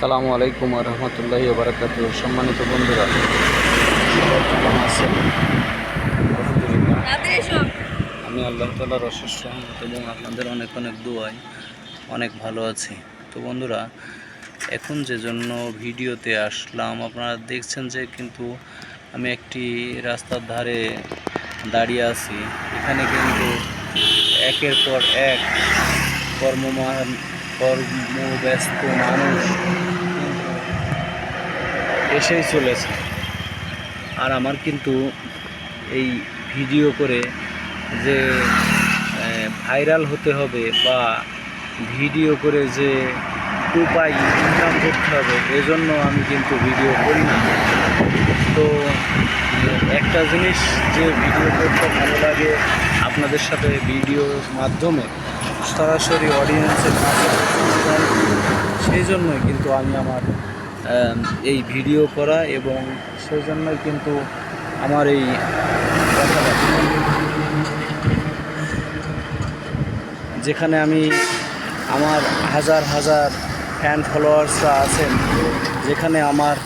সালামু আলাইকুম রহমতুল্লাহ বারাকাত সম্মানিত বন্ধুরা কেমন আছেন? আমি আল্লাহ তালার অশেষ রহমত এবং আপনাদের অনেক অনেক দোয়াই অনেক ভালো আছি। তো বন্ধুরা এখন যে জন্য ভিডিওতে আসলাম আপনারা দেখছেন যে কিন্তু আমি একটি রাস্তার ধারে দাঁড়িয়ে আছি। এখানে কিন্তু একের পর এক কর্মমান কর্মব্যস্ত মানুষ। এসেই চলেছে। আর আমার কিন্তু এই ভিডিও করে যে ভাইরাল হতে হবে বা ভিডিও করে যে উপায় ইনকাম করতে হবে, এজন্য আমি কিন্তু ভিডিও করি না। তো, একটা জিনিস যে ভিডিও করতে ভালো লাগে আপনাদের সাথে ভিডিওর মাধ্যমে সরাসরি অডিয়েন্সের কাছে সেই জন্যই কিন্তু আমি আমার এই ভিডিও করা এবং সেই জন্যই কিন্তু আমার এই যেখানে আমি আমার হাজার হাজার ফ্যান ফলোয়ার্সরা আছেন, যেখানে আমার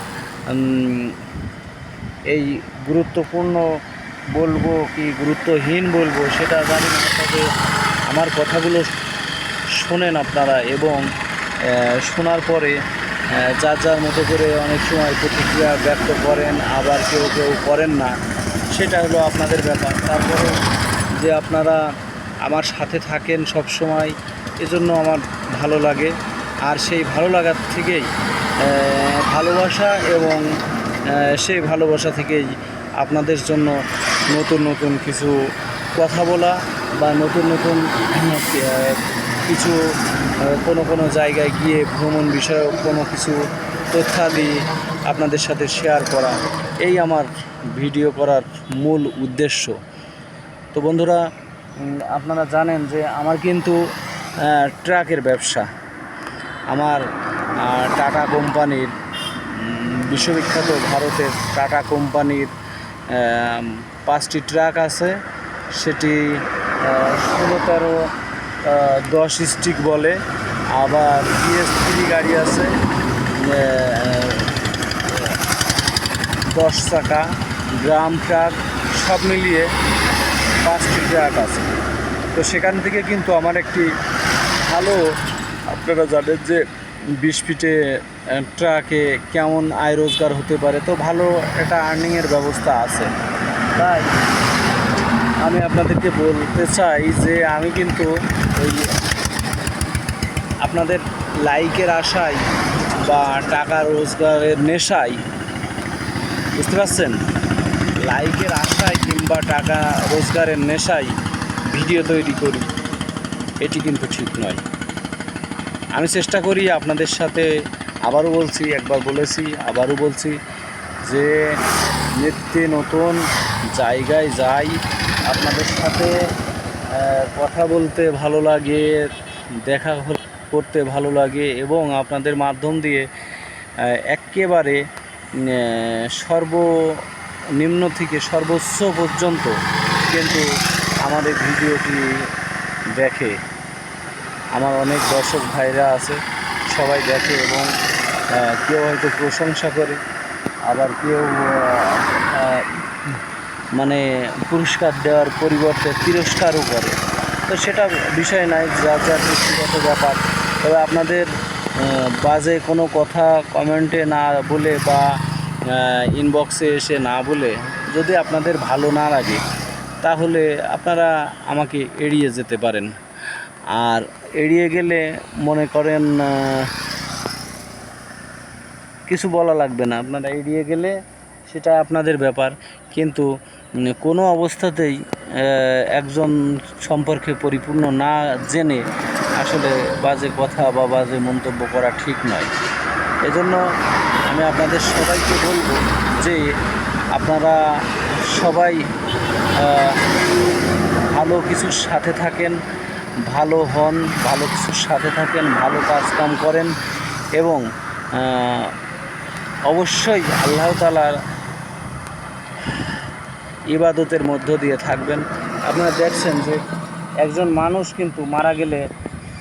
এই গুরুত্বপূর্ণ বলব কি গুরুত্বহীন বলব সেটা জানি না, তবে আমার কথাগুলো শোনেন আপনারা এবং শোনার পরে যার যার মতো করে অনেক সময় প্রতিক্রিয়া ব্যক্ত করেন, আবার কেউ কেউ করেন না, সেটা হলো আপনাদের ব্যাপার। তারপরে যে আপনারা আমার সাথে থাকেন সব সময়, এজন্য আমার ভালো লাগে। আর সেই ভালো লাগার থেকেই ভালোবাসা এবং সেই ভালোবাসা থেকেই আপনাদের জন্য নতুন নতুন কিছু কথা বলা বা নতুন নতুন কিছু কোনো কোনো জায়গায় গিয়ে ভ্রমণ বিষয়ক কোনো কিছু তথ্যাদি আপনাদের সাথে শেয়ার করা, এই আমার ভিডিও করার মূল উদ্দেশ্য। তো বন্ধুরা আপনারা জানেন যে আমার কিন্তু ট্রাকের ব্যবসা। আমার টাটা কোম্পানির বিশ্ববিখ্যাত ভারতের টাটা কোম্পানির পাঁচটি ট্রাক আছে। সেটি ষোলো তেরো দশ স্টিক বলে। আবার বিএস থ্রি গাড়ি আছে দশ চাকা, গ্রাম ট্রাক সব মিলিয়ে পাঁচটি ট্রাক আছে। তো সেখান থেকে কিন্তু আমার একটি ভালো আপনারা জানেন যে বিশ ফিটে ট্রাকে কেমন আয় রোজগার হতে পারে, তো ভালো একটা আর্নিংয়ের ব্যবস্থা আছে। তাই আমি আপনাদেরকে বলতে চাই যে আমি কিন্তু ওই আপনাদের লাইকের আশায় বা টাকা রোজগারের নেশায়, বুঝতে পারছেন? লাইকের আশায় কিংবা টাকা রোজগারের নেশায় ভিডিও তৈরি করি, এটি কিন্তু ঠিক নয়। আমি চেষ্টা করি আপনাদের সাথে আবারও বলছি, একবার বলেছি, আবারও বলছি যে নিত্যে নতুন জায়গায় যাই আপনাদের সাথে কথা বলতে ভালো লাগে, দেখা করতে ভালো লাগে এবং আপনাদের মাধ্যম দিয়ে একেবারে সর্বনিম্ন থেকে সর্বোচ্চ পর্যন্ত কিন্তু আমাদের ভিডিওটি দেখে। আমার অনেক দর্শক ভাইরা আছে, সবাই দেখে এবং কেউ হয়তো প্রশংসা করে, আবার কেউ মানে পুরস্কার দেওয়ার পরিবর্তে তিরস্কারও করে তো সেটা বিষয় নাই যা যা ব্যক্তিগত ব্যাপার। তবে আপনাদের বাজে কোনো কথা কমেন্টে না বলে বা ইনবক্সে এসে না বলে যদি আপনাদের ভালো না লাগে, তাহলে আপনারা আমাকে এড়িয়ে যেতে পারেন। আর এড়িয়ে গেলে মনে করেন কিছু বলা লাগবে না। আপনারা এড়িয়ে গেলে সেটা আপনাদের ব্যাপার। কিন্তু কোনো অবস্থাতেই একজন সম্পর্কে পরিপূর্ণ না জেনে আসলে বাজে কথা বা বাজে মন্তব্য করা ঠিক নয়। এজন্য আমি আপনাদের সবাইকে বলব যে, আপনারা সবাই ভালো কিছুর সাথে থাকেন, ভালো হন, ভালো কিছুর সাথে থাকেন, ভালো কাজ কাম করেন এবং অবশ্যই আল্লাহ তালার ইবাদতের মধ্য দিয়ে থাকবেন। আপনারা দেখছেন যে একজন মানুষ কিন্তু মারা গেলে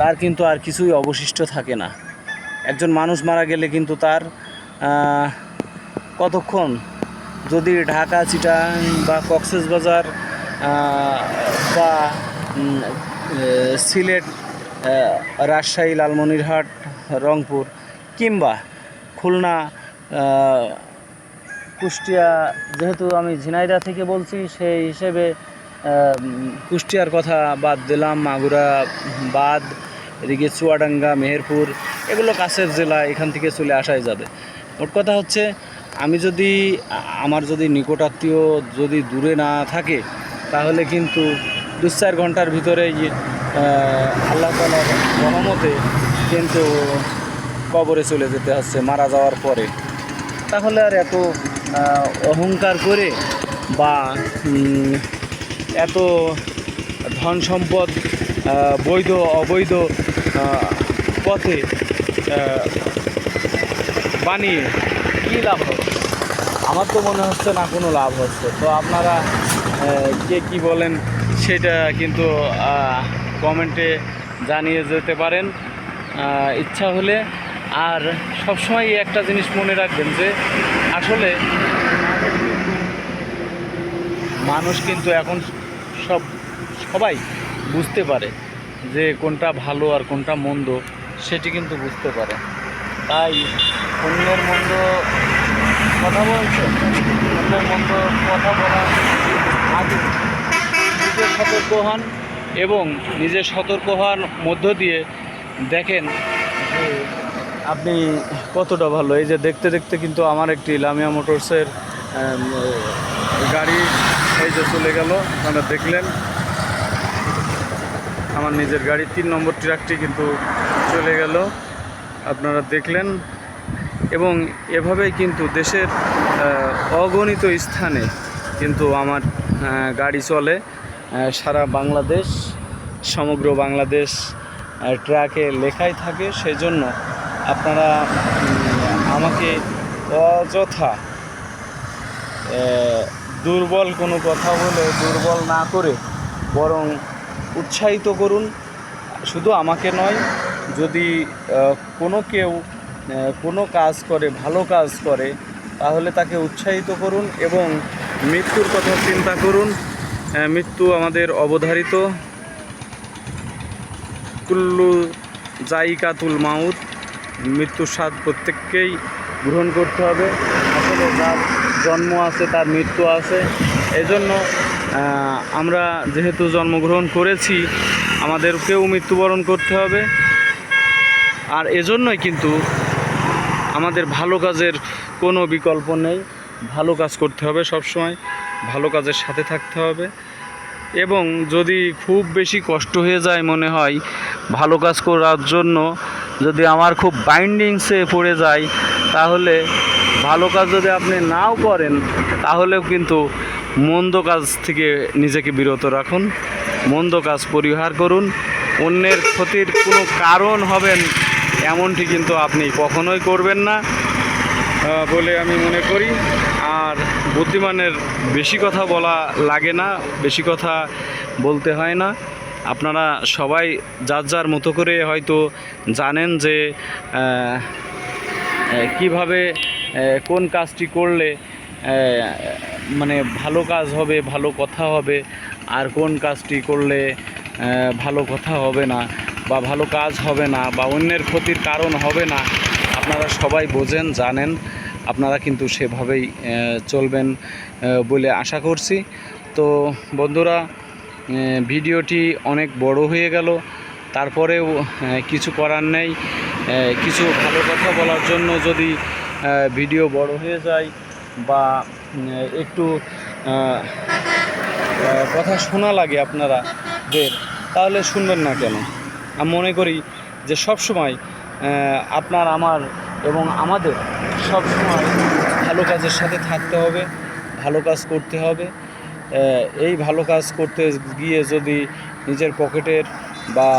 তার কিন্তু আর কিছুই অবশিষ্ট থাকে না। একজন মানুষ মারা গেলে কিন্তু তার কতক্ষণ যদি ঢাকা, চিটাং বা কক্সবাজার বা সিলেট রাজশাহী, লালমনিরহাট, রংপুর কিংবা খুলনা কুষ্টিয়া, যেহেতু আমি ঝিনাইদা থেকে বলছি, সেই হিসেবে কুষ্টিয়ার কথা বাদ দিলাম, মাগুরা বাদ এদিকে চুয়াডাঙ্গা, মেহেরপুর, এগুলো কাছের জেলা, এখান থেকে চলে আসাই যাবে। মোট কথা হচ্ছে, আমি যদি, আমার যদি নিকটাত্মীয় যদি দূরে না থাকে, তাহলে কিন্তু দু চার ঘণ্টার ভিতরেই আল্লাহ তালার রহমতে কিন্তু কবরে চলে যেতে হচ্ছে, মারা যাওয়ার পরে। তাহলে আর এত অহংকার করে বা এত ধন সম্পদ বৈধ, অবৈধ পথে বানিয়ে কী লাভ হবে? আমার তো মনে হচ্ছে না কোনো লাভ হচ্ছে। তো আপনারা কে কি বলেন সেটা কিন্তু কমেন্টে জানিয়ে যেতে পারেন। ইচ্ছা হলে আর সবসময় একটা জিনিস মনে রাখবেন যে আসলে মানুষ কিন্তু এখন সব, সবাই বুঝতে পারে যে কোনটা ভালো আর কোনটা মন্দ, সেটি কিন্তু বুঝতে পারে। তাই অন্যের মন্দ কথা বলছে, অন্যের মন্দ কথা বলা আগে নিজে সতর্ক হন এবং নিজে সতর্ক হওয়ার মধ্য দিয়ে দেখেন যে আপনি কতটা ভালো? এই যে দেখতে দেখতে কিন্তু আমার একটি লামিয়া মোটরসের গাড়ি এই যে চলে গেল। আপনারা দেখলেন। আমার নিজের গাড়ি তিন নম্বর ট্রাকটি কিন্তু চলে গেল। আপনারা দেখলেন। এবং এভাবেই কিন্তু দেশের অগণিত স্থানে কিন্তু আমার গাড়ি চলে। সারা বাংলাদেশ, সমগ্র বাংলাদেশ ট্রাকে লেখাই থাকে। সেই জন্য আপনারা আমাকে অযথা দুর্বল কোনো কথা বলে দুর্বল না করে বরং উৎসাহিত করুন। শুধু আমাকে নয়, যদি কোনো কেউ কোনো কাজ করে, ভালো কাজ করে, তাহলে তাকে উৎসাহিত করুন এবং মৃত্যুর কথা চিন্তা করুন। মৃত্যু আমাদের অবধারিত। কুল্লু জাইকাতুল মাউত। মৃত্যুর স্বাদ প্রত্যেককেই গ্রহণ করতে হবে। আসলে যার জন্ম আছে, তার মৃত্যু আছে। এজন্য আমরা যেহেতু জন্মগ্রহণ করেছি, আমাদেরকেও মৃত্যুবরণ করতে হবে। আর এজন্যই কিন্তু আমাদের ভালো কাজের কোনো বিকল্প নেই। ভালো কাজ করতে হবে সবসময়, ভালো কাজের সাথে থাকতে হবে। এবং যদি খুব বেশি কষ্ট হয়ে যায় মনে হয়, ভালো কাজ করার জন্য যদি আমার খুব বাইন্ডিংসে পড়ে যায়, তাহলে ভালো কাজ যদি আপনি নাও করেন, তাহলেও কিন্তু মন্দ কাজ থেকে নিজেকে বিরত রাখুন, মন্দ কাজ পরিহার করুন। অন্যের ক্ষতির কোনো কারণ হবেন, এমনটি কিন্তু আপনি কখনোই করবেন না বলে আমি মনে করি। আর বুদ্ধিমানের বেশি কথা বলা লাগে না, বেশি কথা বলতে হয় না। আপনারা সবাই যার যার মতো করে হয়তো জানেন যে কীভাবে কোন কাজটি করলে মানে ভালো কাজ হবে, ভালো কথা হবে, আর কোন কাজটি করলে ভালো কথা হবে না, বা ভালো কাজ হবে না, বা অন্যের ক্ষতির কারণ হবে না, আপনারা সবাই বোঝেন, জানেন। আপনারা কিন্তু সেভাবেই চলবেন বলে আশা করছি। তো বন্ধুরা ভিডিওটি অনেক বড় হয়ে গেল। তারপরেও কিছু করার নেই। কিছু ভালো কথা বলার জন্য যদি ভিডিও বড় হয়ে যায় বা একটু কথা শোনা লাগে আপনারা দের তাহলে শুনবেন না কেন? আমি মনে করি যে সব সময় আপনার, আমার এবং আমাদের সব সময় ভালো কাজের সাথে থাকতে হবে, ভালো কাজ করতে হবে। এই ভালো কাজ করতে গিয়ে যদি নিজের পকেটের বা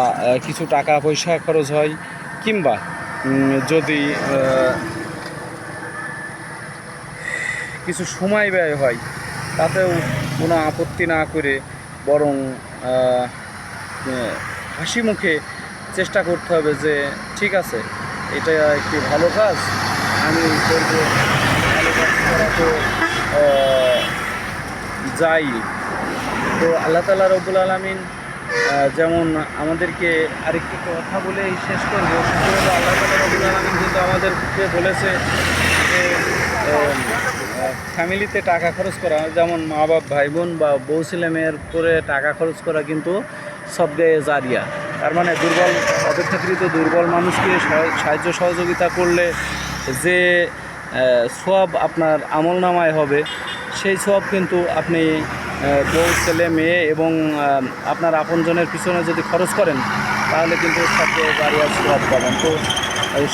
কিছু টাকা পয়সা খরচ হয়, কিংবা যদি কিছু সময় ব্যয় হয়, তাতেও কোনো আপত্তি না করে বরং হাসি মুখে চেষ্টা করতে হবে যে, ঠিক আছে, এটা একটি ভালো কাজ, আমি করব, ভালো কাজ করা তো যাই। তো আল্লাহ তালা রব্বুল আলমিন যেমন আমাদেরকে আরেকটি কথা বলে শেষ করব। সেটা আল্লাহ তালা রব্বুল আলমিন কিন্তু আমাদেরকে বলেছে যে ফ্যামিলিতে টাকা খরচ করা, যেমন মা বাপ ভাই বোন বা বউ ছেলে মেয়ের করে টাকা খরচ করা কিন্তু সব গায়ে জারিয়া। তার মানে দুর্বল, অপেক্ষাকৃত দুর্বল মানুষকে সাহায্য সহযোগিতা করলে যে সব আপনার আমল নামায় হবে সেই সব কিন্তু আপনি বউ, ছেলে, মেয়ে এবং আপনার আপনজনের পিছনে যদি খরচ করেন, তাহলে কিন্তু সবচেয়ে বাড়িয়া সব পাবেন তো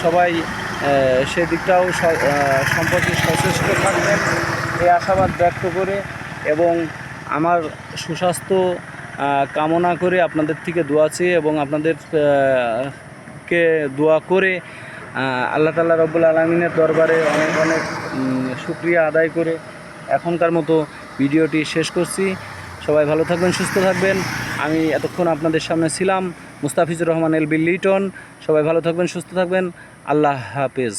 সবাই সেদিকটাও সম্পর্কে সচেষ্ট থাকবেন। এই আশাবাদ ব্যক্ত করে এবং আমার সুস্বাস্থ্য কামনা করে আপনাদের থেকে দোয়া চেয়ে এবং আপনাদের কে দোয়া করে আল্লাহ তাল্লাহ রব্বুল আলমিনের দরবারে অনেক অনেক শুক্রিয়া আদায় করে এখনকার মতো ভিডিওটি শেষ করছি। সবাই ভালো থাকবেন, সুস্থ থাকবেন। আমি এতক্ষণ আপনাদের সামনে ছিলাম, মুস্তাফিজুর রহমান, এলবি লিটন। সবাই ভালো থাকবেন, সুস্থ থাকবেন। আল্লাহ হাফেজ।